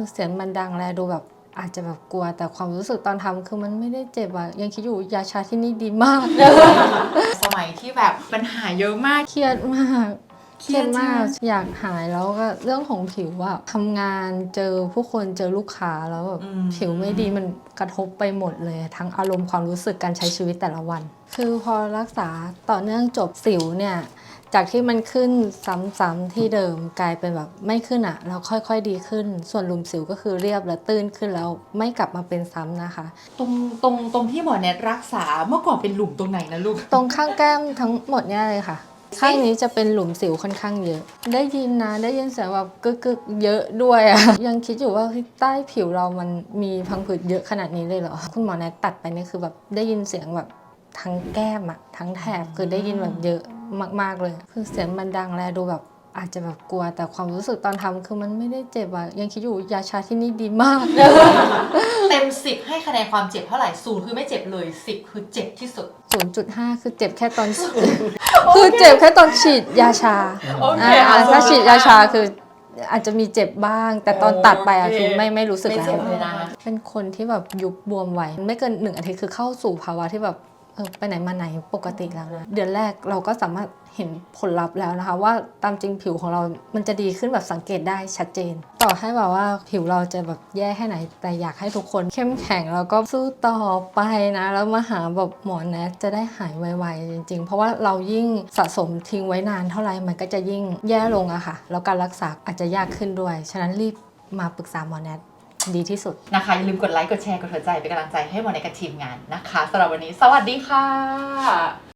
คือเสียงมันดังและดูแบบอาจจะแบบกลัว แต่ความรู้สึกตอนทำคือมันไม่ได้เจ็บอะยังคิดอยู่ยาชาที่นี่ดีมาก สมัยที่แบบปัญหาเยอะมากเครียดมากเครียดมากใช่ไหมอยากหายแล้วก็เรื่องของผิวอะทำงานเจอผู้คนเจอลูกค้าแล้วแบบอืมผิวไม่ดีมันกระทบไปหมดเลย ทั้งอารมณ์ความรู้สึกการใช้ชีวิตแต่ละวัน คือพอรักษาต่อเนื่องจบสิวเนี่ย จากที่มันขึ้นซ้ำๆที่เดิมกลายเป็นแบบไม่ขึ้นอะแล้วค่อยๆดีขึ้น ส่วนหลุมสิวก็คือเรียบและตื้นขึ้นแล้วไม่กลับมาเป็นซ้ำนะคะ ตรงตรงตรงที่หมอแนทรักษาเมื่อก่อนเป็นหลุมตรงไหนนะลูก ตรงข้างแก้มทั้งหมดเนี่ยเลยค่ะ ข้างนี้จะเป็นหลุมสิวค่อนข้างเยอะ ได้ยินนะได้ยินเสียงแบบกึกกึกๆเยอะด้วยอะยังคิดอยู่ว่าเฮ้ยใต้ผิวเรามันมีพังผืดเยอะขนาดนี้เลยเหรอคุณหมอแนทตัดไปนี่คือแบบได้ยินเสียงแบบทั้งแก้มอะทั้งแถบคือได้ยินแบบเยอะ มาก ๆ เลย คือเสียงมันดังและดูแบบอาจจะแบบกลัว แต่ความรู้สึกตอนทำคือมันไม่ได้เจ็บอะยังคิดอยู่ยาชาที่นี่ดีมาก เต็มสิบให้คะแนนความเจ็บเท่าไหร่ศูนย์คือไม่เจ็บเลยสิบคือเจ็บที่สุด 0.5 คือเจ็บแค่ตอนคือเจ็บแค่ตอนฉีดยาชาโอเคอ่าอะถ้าฉีดยาชาคืออาจจะมีเจ็บบ้าง แต่ตอนตัดไปอะโอเคคือไม่ไม่รู้สึกไม่แล้เจ็วบเลยนะเป็นคนที่แบบยุบบวมไวไม่เกินหนึ่งอาทิตย์คือเข้าสู่ภาวะที่แบบเออไปไหนมาไหนปกติแล้วนะเดือนแรกเราก็สามารถเห็นผลลัพธ์แล้วนะคะ ว่าตามจริงผิวของเรามันจะดีขึ้นแบบสังเกตได้ชัดเจน ต่อให้แบบว่าผิวเราจะแบบแย่แค่ไหน แต่อยากให้ทุกคนเข้มแข็งแล้วก็สู้ต่อไปนะ แล้วมาหาแบบหมอแนทจะได้หายไวๆจริง ๆ เพราะว่าเรายิ่งสะสมทิ้งไว้นานเท่าไหร่มันก็จะยิ่งแย่ลงอะค่ะแล้วการรักษาอาจจะยากขึ้นด้วย ฉะนั้นรีบมาปรึกษาหมอแนท ดีที่สุดนะคะอย่าลืมกดไลค์กดแชร์กดหัวใจเป็นกำลังใจให้หมอในกับทีมงานนะคะสำหรับวันนี้ สวัสดีค่ะ